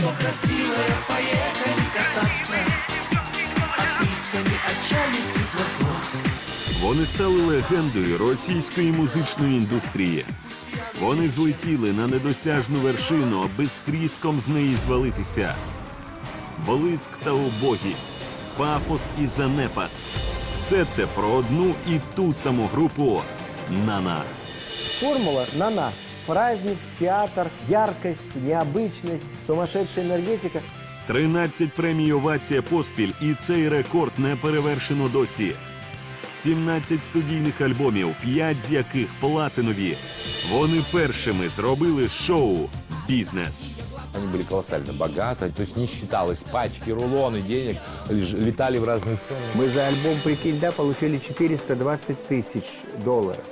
что красивое, поехали кататься. Вони стали легендою російської музичної індустрії. Вони злетіли на недосяжну вершину, аби тріском з неї звалитися. Блиск та убогість, пафос і занепад. Все це про одну і ту саму групу Нана. Формула на нас. Праздник, театр, яркость, необычность, сумасшедшая энергетика. 13 премій овація поспіль, і цей рекорд не перевершено досі. 17 студійних альбомів, 5 з яких платинові. Вони першими зробили шоу Бізнес. Они были колоссально богаты, то есть не считалось пачки, рулоны денег, леж- летали в разные страны. Мы за альбом «Прикинь, да» получили 420 тысяч долларов.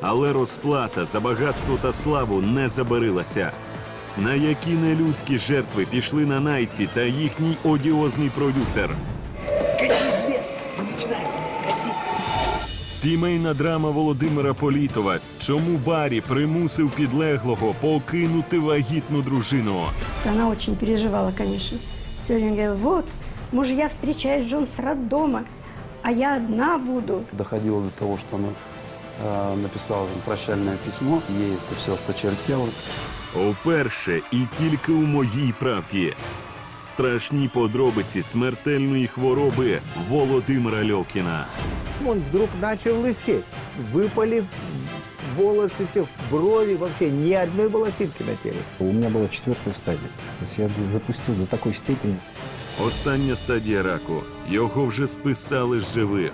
Але розплата за багатство та славу не забарилася. На які нелюдські жертви пішли на найці та їхній одіозний продюсер. Сімейна драма Володимира Політова. Чому Барі примусив підлеглого покинути вагітну дружину? Она очень переживала, конечно. Все время говорила, вот, мужья встречает жен с роддома, а я одна буду. доходило до того, что она э, написала там прощальное письмо, ей это все осточертело. Уперше і тільки у моїй правді. Страшні подробиці смертельної хвороби Володимира Льовкіна. Он вдруг начал лысеть. Выпали волосы все, в брови, вообще ни одной волосинки на теле. У меня была четвертая стадия. То есть я запустил до такой степени. Остання стадія раку. Його вже списали з живих.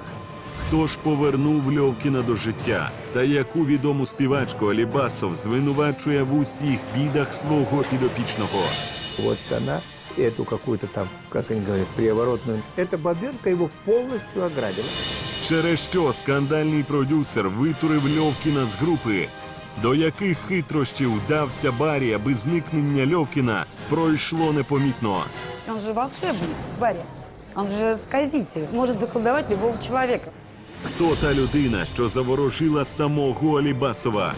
Хто ж повернув Льовкіна до життя? Та яку відому співачку Алібасов звинувачує в усіх бідах свого підопічного? Вот она, эту какую-то там, как они говорят, приворотную. Эта бабенка его полностью ограбила. Через що скандальний продюсер витурив Льовкіна з групи? До яких хитрощів вдався Барі, аби зникнення Льовкіна пройшло непомітно? Он же волшебник, Барри. Он же сказитель, может заколдовать любого человека. Хто та людина, що заворожила самого Алібасова?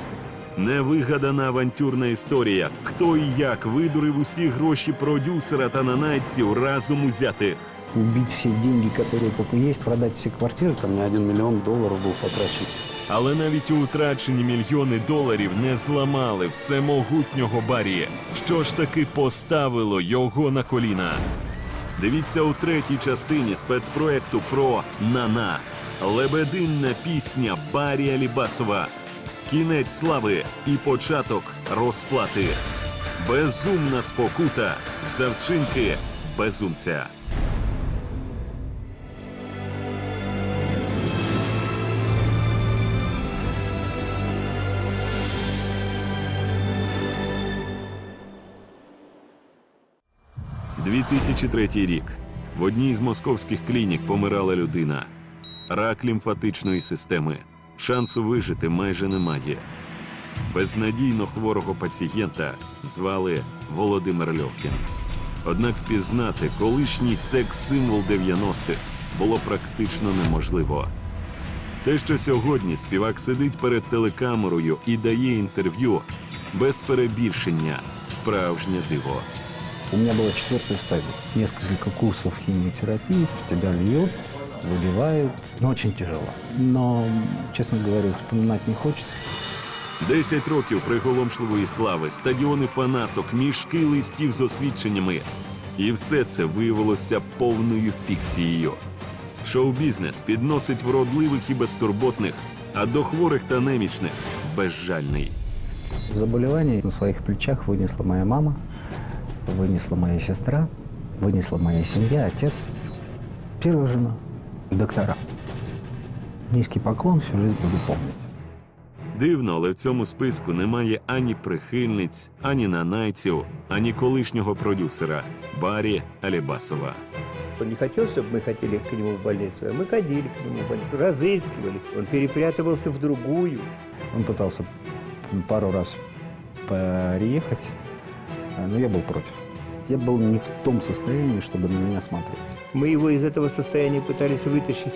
Невигадана авантюрна історія. Хто і як видурив усі гроші продюсера та нанайців разом узятих? Убить все деньги, которые только есть, продать все квартиры. Там не один миллион долларов был потрачен. Але навіть у утрачені мільйони доларів не зламали всемогутнього Барі. Що ж таки поставило його на коліна? Дивіться у третій частині спецпроекту про Нана. Лебединна пісня Барі Алібасова. Кінець слави і початок розплати. Безумна спокута. Завчинки безумця. – 2003 рік. В одній з московських клінік помирала людина. Рак лімфатичної системи. Шансу вижити майже немає. Безнадійно хворого пацієнта звали Володимир Льовкін. Однак впізнати колишній секс-символ 90-х було практично неможливо. Те, що сьогодні співак сидить перед телекамерою і дає інтерв'ю, без перебільшення справжнє диво. У меня была четвертая стадия. Несколько курсов химиотерапии, тебя льет, выбивают. Но очень тяжело. Но, честно говоря, вспоминать не хочется. Десять років приголомшливої слави, стадіони фанаток, мішки листів з освідченнями. І все це виявилося повною фікцією. Шоу-бізнес підносить вродливих і безтурботних, а до хворих та немічних безжальний. Заболевание на своих плечах вынесла моя мама, вынесла моя сестра, вынесла моя семья, отец, первая жена, доктора. Низкий поклон всю жизнь буду помнить. Дивно, але в цьому списку немає ані прихильниць, ані нанайців, ані колишнього продюсера Барі Алібасова. Он не хотел, чтобы мы хотели к нему в больницу, а мы ходили к нему в больницу, разыскивали. Он перепрятывался в другую. Он пытался пару раз переехать, а, но я был против. Я был не в том состоянии, чтобы на меня смотреть. Мы его из этого состояния пытались вытащить.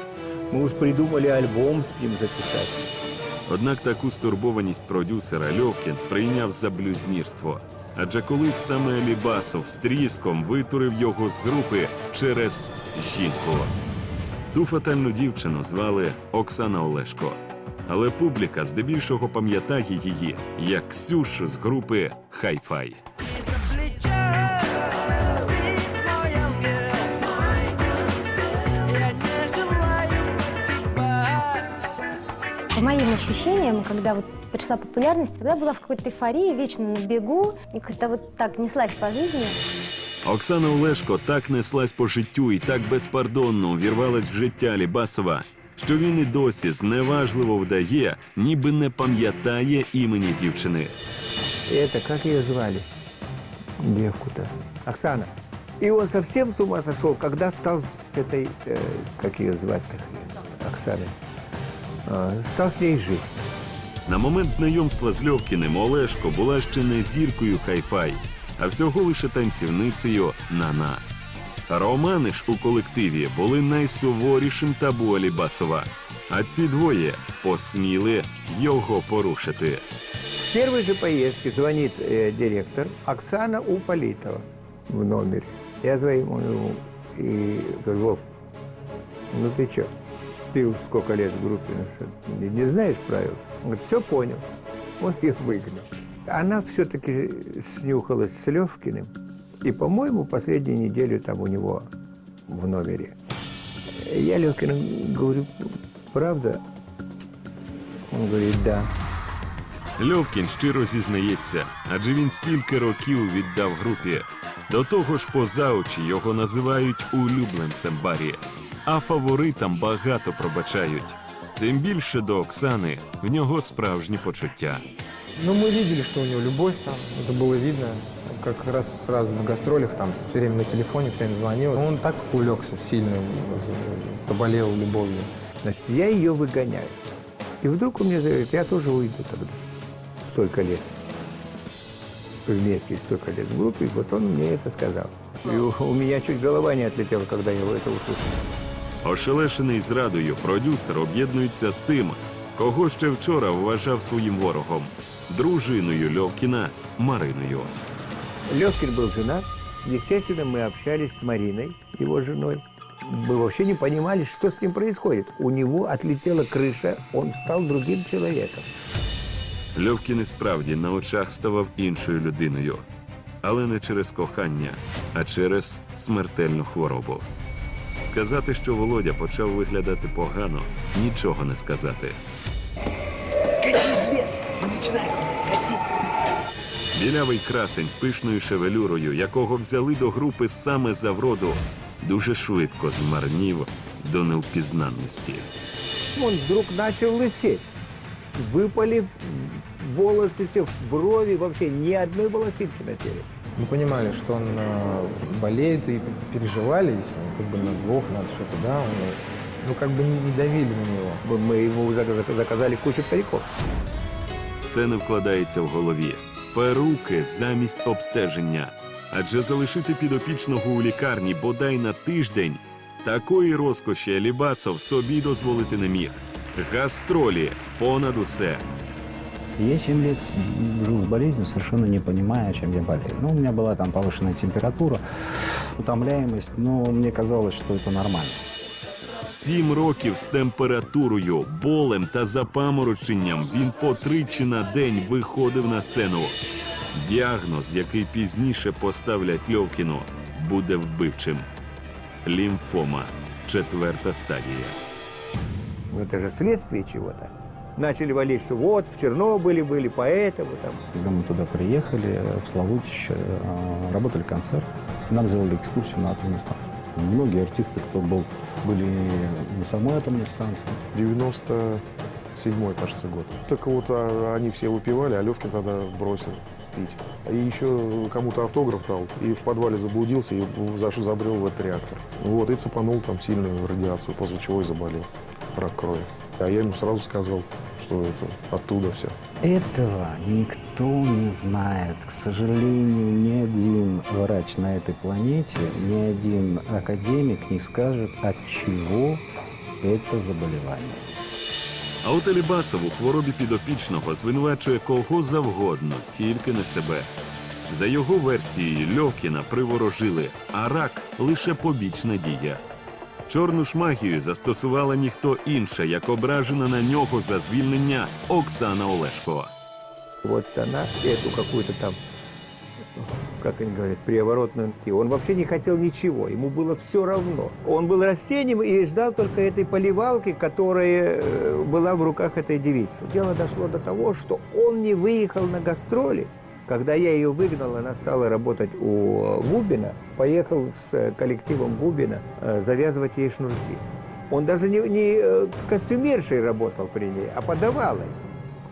Мы уж придумали альбом с ним записать. Однак таку стурбованість продюсера Льовкін сприйняв за блюзнірство. Адже колись саме Алібасов з тріском витурив його з групи через жінку. Ту фатальну дівчину звали Оксана Олешко. Але публіка здебільшого пам'ятає її як Ксюшу з групи Хай-Фай. По моим ощущениям, когда вот пришла популярность, тогда была в какой-то эйфории, вечно на бегу, и как-то вот так неслась по жизни. Оксана Олешко так неслась по життю і так безпардонно увірвалась в життя Лібасова, що він і досі зневажливо вдає, ніби не пам'ятає імені дівчини. Это, как ее звали? Девку-то. Оксана. И он совсем с ума сошел, когда стал с этой, э, как ее звать-то, Оксаной, э, стал с ней жить. На момент знайомства з Льовкіним Олешко була ще не зіркою хай-фай, а всього лише танцівницею на-на. Романи ж у колективі були найсуворішим табу Алібасова, а ці двоє посміли його порушити. В первой же поездке звонит э, директор Оксана Уполитова в номере. Я звоню ему и говорю, Вов, ну ты что, ты уж сколько лет в группе, ну что, не, не знаешь правил? Он говорит, все понял. Он ее выгнал. Она все-таки снюхалась с Левкиным. И, по-моему, последнюю неделю там у него в номере. Я Левкину говорю, правда? Он говорит, да. Льовкін щиро зізнається, адже він стільки років віддав групі. До того ж, поза очі його називають улюбленцем барі, А фаворитам багато пробачають. Тим більше до Оксани в нього справжні почуття. Ну, мы видели, что у него любовь там, это было видно. Как раз сразу на гастролях там все время на телефоне, все время звонил. Он так увлекся сильно, заболел любовью. Значит, я ее выгоняю. И вдруг он мне говорит, я тоже уйду тогда. Столько лет. Вместе столько лет в группе. Вот он мне это сказал. И у, у меня чуть голова не отлетела, когда я это услышал. Ошелешений зрадою, продюсер об'єднується з тим, кого ще вчора вважав своїм ворогом дружиною Льовкіна Мариною. Левкин был женат. Естественно, мы общались с Мариной, его женой. Мы вообще не понимали, что с ним происходит. У него отлетела крыша, он стал другим человеком. Льовкін і справді на очах ставав іншою людиною, але не через кохання, а через смертельну хворобу. Сказати, що Володя почав виглядати погано, нічого не сказати. Кати, зверь! Мы начинаем! Кати! Білявий красень з пишною шевелюрою, якого взяли до групи саме за вроду, дуже швидко змарнів до невпізнанності. Он вдруг начал лысеть. Выпали волосы все, брови, вообще ни одной волосинки на теле. Мы понимали, что он э, болеет и переживали, если он как бы на Вов, надо что-то, да, он, ну как бы не, не давили на него. Мы- Мы ему зак- заказали кучу париков. Це не вкладається в голові. Перуки замість обстеження. Адже залишити підопічного у лікарні бодай на тиждень такої розкоші Алібасов собі дозволити не міг. Гастролі понад усе. Я 7 лет с- жил с болезнью, совершенно не понимая, чем я болею. Ну, у меня была там повышенная температура, утомляемость, но мне казалось, что это нормально. Сім років з температурою, болем та запамороченням він по тричі на день виходив на сцену. Діагноз, який пізніше поставлять Льовкіну, буде вбивчим. Лімфома, четверта стадія. Ну, это же следствие чего-то. Начали валить, что вот в Чернобыле были, поэтому там. Когда мы туда приехали, в Славутище, э, работали концерт, нам сделали экскурсию на атомную станцию. Многие артисты, кто был, были на самой атомной станции, 97-й, кажется, год. Так вот, а, они все выпивали, а Левкин тогда бросил пить. И еще кому-то автограф дал, и в подвале заблудился, и зашел, забрел в этот реактор. Вот, и цепанул там сильную радиацию, после чего и заболел. Рак крови. А я ему сразу сказал, что это оттуда все. Этого никто не знает. К сожалению, ни один врач на этой планете, ни один академик не скажет, от чего это заболевание. А от Алібасов у хворобі підопічного звинувачує кого завгодно, тільки не себе. За його версією, Льовкіна приворожили, а рак лише побічна дія. Чорну ж магію застосувала ніхто інша, як ображена на нього за звільнення Оксана Олешко. Вот она эту какую-то там, как они говорят, приворотную. Он вообще не хотел ничего, ему было все равно. Он был растением и ждал только этой поливалки, которая э, была в руках этой девицы. Дело дошло до того, что он не выехал на гастроли. Когда я ее выгнал, она стала работать у э, Губина, поехал с э, коллективом Губина э, завязывать ей шнурки. Он даже не, не э, костюмершей работал при ней, а подавалой.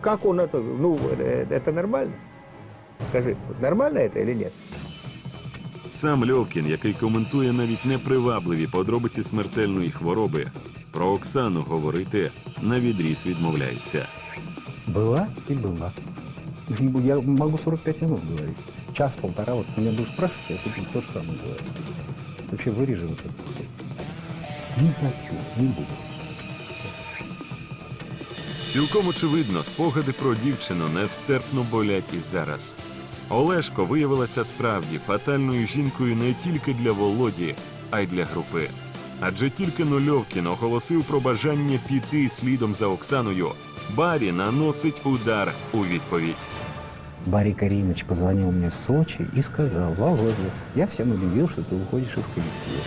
Как он это, ну, э, это нормально? Скажи, вот нормально это или нет? Сам Льовкін, який коментує навіть непривабливі подробиці смертельної хвороби, про Оксану говорити на відріз відмовляється. Была и была. Я могу 45 минут говорить. Час-полтора, вот меня будешь спрашивать, я тут то же самое говорю. Вообще вырежи вот этот кусок. Не хочу, не буду. Цілком очевидно, спогади про дівчину нестерпно болять і зараз. Олешко виявилася справді фатальною жінкою не тільки для Володі, а й для групи. Адже тільки Нульовкін оголосив про бажання піти слідом за Оксаною. Барі наносить удар у відповідь. Барри Каримович позвонил мне в Сочи и сказал, Володя, я всем объявил, что ты уходишь из коллектива.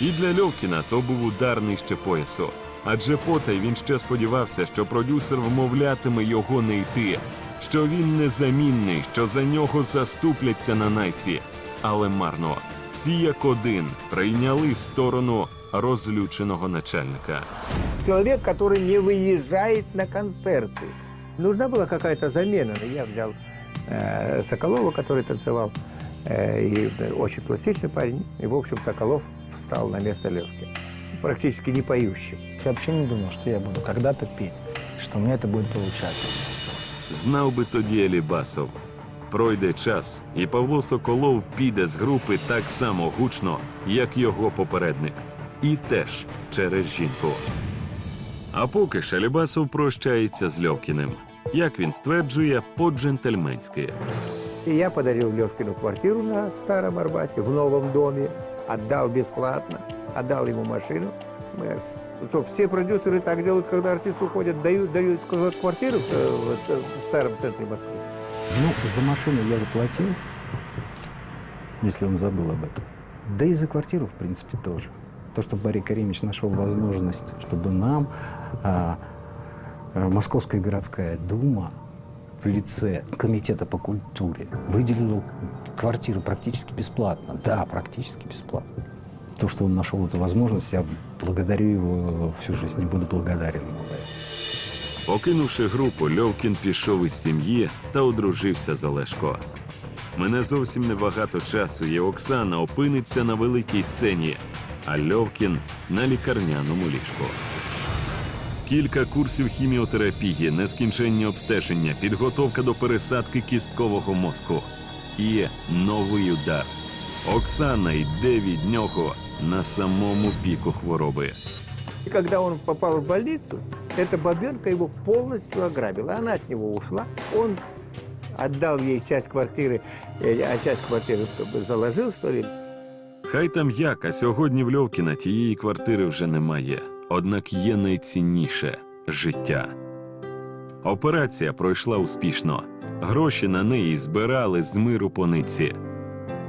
І для Льовкіна то був удар нижче поясу. Адже потай він ще сподівався, що продюсер вмовлятиме його не йти, що він незамінний, що за нього заступляться на найці. Але марно. Всі як один прийняли сторону розлюченого начальника Человек, который не выезжает на концерты. Нужна была какая-то замена. Я взял э, Соколова, который танцевал, э, и э, очень пластичный парень. И, в общем, Соколов встал на место Левки. Практически не поющим. Я вообще не думал, что я буду когда-то петь, что у меня это будет получаться. Знав би тоді Елібасов. Пройде час, і Павло Соколов піде з групи так само гучно, як його попередник. І теж через жінку. А поки ж Алібасов прощається з Льовкіним. Як він стверджує, по-джентльменськи. И я подарил Левкину квартиру на Старом Арбате, в новом доме. Отдал бесплатно, отдал ему машину. Мерс. Что, все продюсеры так делают, когда артист уходит, дают, дают квартиру в, э, в- в старом центре Москвы. Ну, за машину я заплатил, если он забыл об этом. Да и за квартиру, в принципе, тоже. То, что Барри Каримович нашел возможность, чтобы нам а, а, Московская городская дума в лице Комитета по культуре выделила квартиру практически бесплатно. Да, практически бесплатно. То, что он нашел эту возможность, я благодарю его всю жизнь, не буду благодарен ему. за это. Покинувши групу, Льовкін пішов із сім'ї та одружився з Олешко. Мене зовсім небагато часу, і Оксана опиниться на великій сцені, а Льовкін на лікарняному ліжку. Кілька курсів хіміотерапії, нескінченні обстеження, підготовка до пересадки кісткового мозку. І новий удар. Оксана йде від нього на самому піку хвороби. И когда он попал в больницу, эта бабенка его полностью ограбила. Она от него ушла. Он отдал ей часть квартиры, э, а часть квартиры как бы заложил, что ли. Хай там як, а сьогодні в Льовкіна тієї квартири вже немає. Однак є найцінніше життя. Операція пройшла успішно. Гроші на неї збирали з миру по ниці.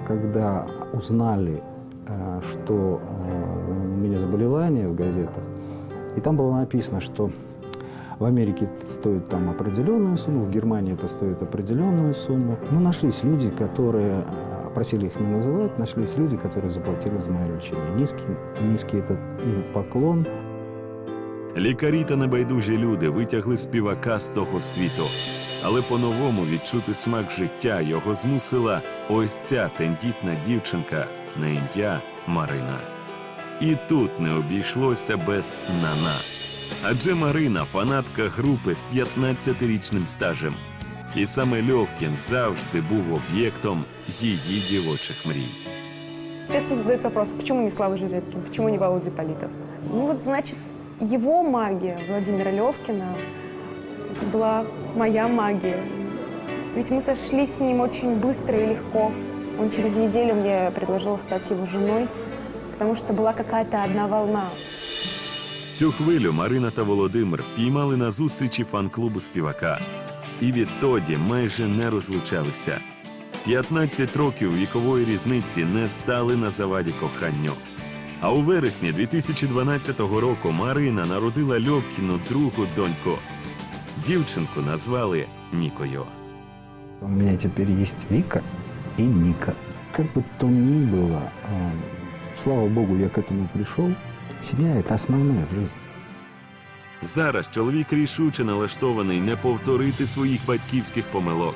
Когда узнали, э, что э, у меня заболевание в газетах, и там было написано, что в Америке это стоит там определенную сумму, в Германии это стоит определенную сумму. Ну, нашлись люди, которые, э, просили их не называть, нашлись люди, которые заплатили за мое лечение. Низкий, низкий этот им поклон. Лікарі та небайдужі люди витягли співака з того світу. Але по-новому відчути смак життя його змусила ось ця тендітна дівчинка на ім'я Марина. І тут не обійшлося без Нана. Адже Марина фанатка групи з 15-річним стажем. І саме Льовкін завжди був об'єктом її дівочих мрій. Часто задают вопрос, почему не Слава Жеребкин, почему не Володя Политов? Ну вот, значит, его магия Владимира Левкина это была моя магия. Ведь мы сошлись с ним очень быстро и легко. Он через неделю мне предложил стать его женой, потому что была какая-то одна волна. Цю хвилю Марина та Володимир впіймали на зустрічі фан-клубу співака. І відтоді майже не розлучалися. 15 років вікової різниці не стали на заваді коханню. А у вересні 2012 року Марина народила Льовкіну другу доньку. Дівчинку назвали Нікою. У меня теперь есть Вика и Ника. Как бы то ни было, а, слава богу, я к этому пришел. Семья – это основное в жизни. Зараз чоловік рішуче налаштований не повторити своїх батьківських помилок.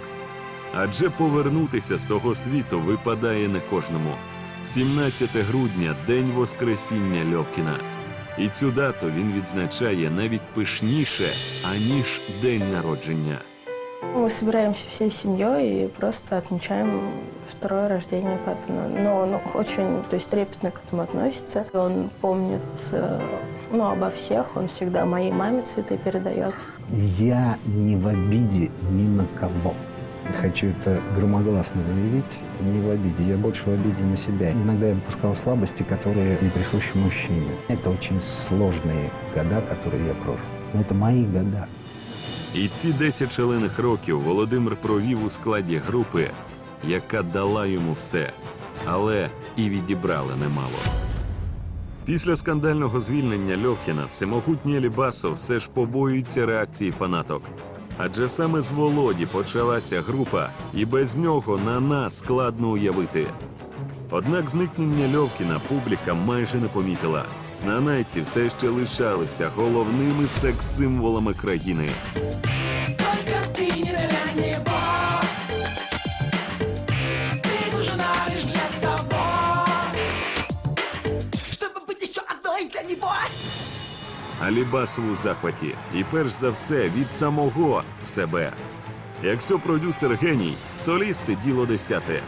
Адже повернутися з того світу випадає не кожному. 17 грудня день Воскресіння Льовкіна. І цю дату він відзначає навіть пишніше, аніж день народження. Мы собираемся всей семьей и просто отмечаем второе рождение папина. Но он очень то есть, трепетно к этому относится. Он помнит э, ну, обо всех, он всегда моей маме цветы передает. Я не в обиде ни на кого. Хочу это громогласно заявить, не в обиде. Я больше в обиде на себя. Иногда я допускал слабости, которые не присущи мужчине. Это очень сложные года, которые я прожил. Но это мои года. І ці 10 шалених років Володимир провів у складі групи, яка дала йому все, але і відібрала немало. Після скандального звільнення Льохіна всемогутній Алібасов все ж побоюється реакції фанаток. Адже саме з Володі почалася група, і без нього на нас складно уявити. Однак зникнення Льовкіна публіка майже не помітила Нанайці все ще лишалися головними секс-символами країни. Только ты не для него. Ты нужна лишь для того, чтобы быть еще одной для него. Алібасов у захваті. І перш за все від самого себе. Якщо продюсер геній, солісти діло десяте.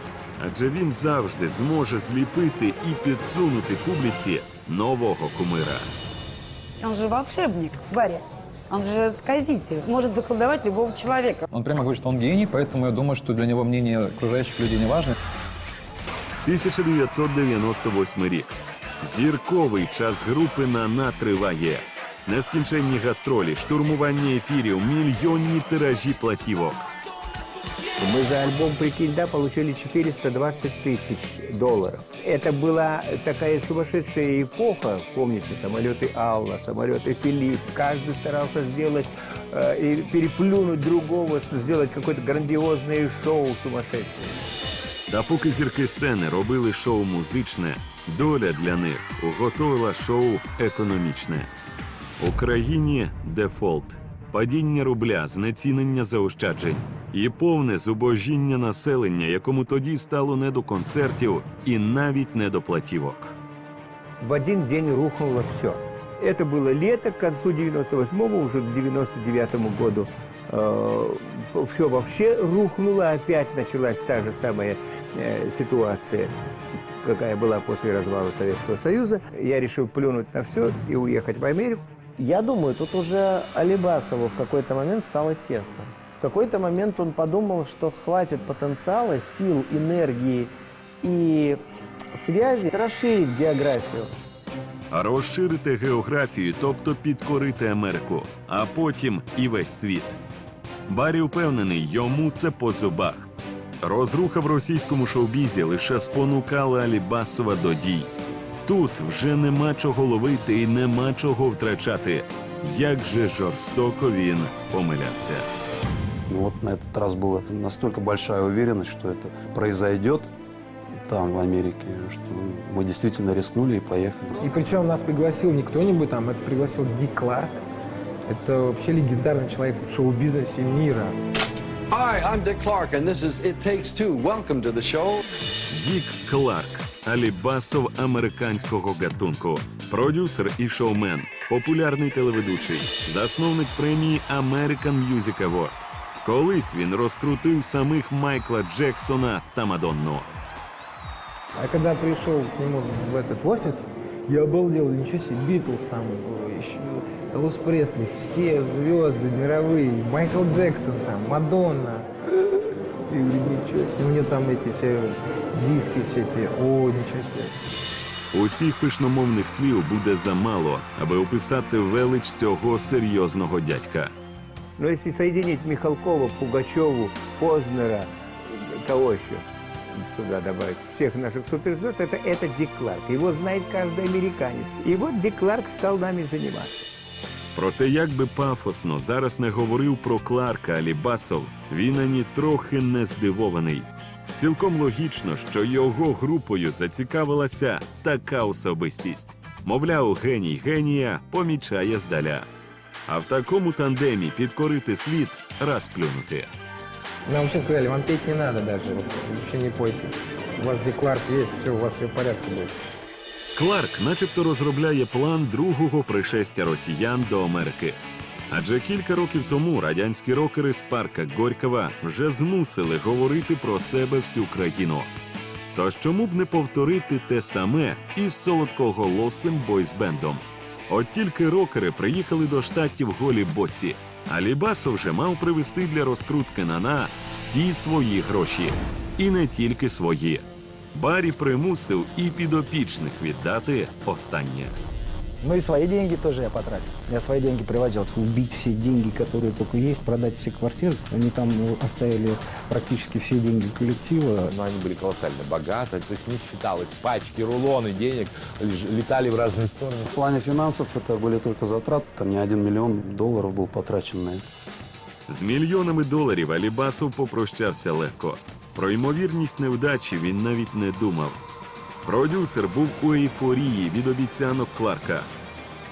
Адже він завжди зможе зліпити і підсунути публіці нового кумира. Он же волшебник, Варя. Он же сказитель, может заколдовать любого человека. Он прямо говорит, что он гений, поэтому я думаю, что для него мнение окружающих людей не важно. 1998 рік. Зірковий час групи «Нана» триває. Нескінченні гастролі, штурмування ефірів, мільйонні тиражі платівок. Мы за альбом «Прикинь, да» получили 420 тысяч долларов. Это была такая сумасшедшая эпоха. Помните, самолеты «Алла», самолеты «Филипп». Каждый старался сделать э, и переплюнуть другого, сделать какое-то грандиозное шоу сумасшедшее. Та поки зірки сцени робили шоу музичне, доля для них уготовила шоу економічне. У країні дефолт, падіння рубля, знецінення заощаджень і повне зубожіння населення, якому тоді стало не до концертів і навіть не до платівок. В один день рухнуло все. Это было лето, к концу 98-го, уже к 99-му году. все вообще рухнуло, опять началась та же самая э, ситуация, какая была после развала Советского Союза. Я решил плюнуть на все и уехать в Америку. Я думаю, тут уже Алибасову в какой-то момент стало тесно. Какой-то момент он подумал, что хватит потенциала, сил, энергии и связи расширить географию. Розширити географію, тобто підкорити Америку, а потім і весь світ. Барі впевнений, йому це по зубах. Розруха в російському шоу-бізі лише спонукала Алібасова до дій. Тут вже нема чого ловити і нема чого втрачати. Як же жорстоко він помилявся. Ну вот на этот раз была настолько большая уверенность, что это произойдет там, в Америке, что мы действительно рискнули и поехали. И причем нас пригласил не кто-нибудь там, это пригласил Ди Кларк. Это вообще легендарный человек в шоу-бизнесе мира. Hi, I'm Dick Clark, and this is It Takes Two. Welcome to the show. Дік Кларк, алібасов американського гатунку, продюсер і шоумен, популярний телеведучий, засновник премії American Music Award. Колись він розкрутив самих Майкла Джексона та Мадонну. А когда пришел к нему в этот офис, я обалдел, ничего себе, Битлз там, э, еще Элвис Пресли, все звезды мировые, Майкл Джексон там, Мадонна. Я говорю, ничего себе. У него там эти все диски, все эти, о, ничего себе. Усіх пишномовних слів буде замало, аби описати велич цього серйозного дядька. Но если соединить Михалкова, Пугачеву, Познера, кого еще сюда добавить, всех наших суперзвезд, это, это Дик Кларк. Его знает каждый американец. И вот Дик Кларк стал нами заниматься. Проте, як би пафосно зараз не говорив про Кларка Алібасов, він ані трохи не здивований. Цілком логічно, що його групою зацікавилася така особистість. Мовляв, геній генія помічає здаля. А в такому тандемі підкорити світ раз плюнути. Нам вообще сказали, вам петь не надо даже, вот, вообще не пойте. У вас Кларк есть, все, у вас все в порядке будет. Кларк, начебто, розробляє план другого пришестя росіян до Америки. Адже кілька років тому радянські рокери з парка Горького вже змусили говорити про себе всю країну. Тож чому б не повторити те саме із солодкоголосим бойсбендом? От тільки рокери приїхали до штатів голі босі, а Лібасо вже мав привезти для розкрутки Нана всі свої гроші. І не тільки свої. Барі примусив і підопічних віддати останнє. Ну и свои деньги тоже я потратил. Я свои деньги привозил. Убить все деньги, которые только есть, продать все квартиры. Они там ну, оставили практически все деньги коллектива. Но они были колоссально богаты, то есть не считалось. Пачки, рулоны денег леж- летали в разные стороны. В плане финансов это были только затраты. Там не один миллион долларов был потрачен на это. З мільйонами доларів Алібасов попрощався легко. Про ймовірність невдачі він навіть не думав. Продюсер був у ейфорії від обіцянок Кларка.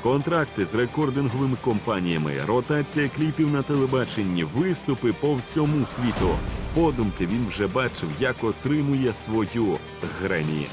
Контракти з рекординговими компаніями, ротація кліпів на телебаченні, виступи по всьому світу. Подумки він вже бачив, як отримує свою Гремі.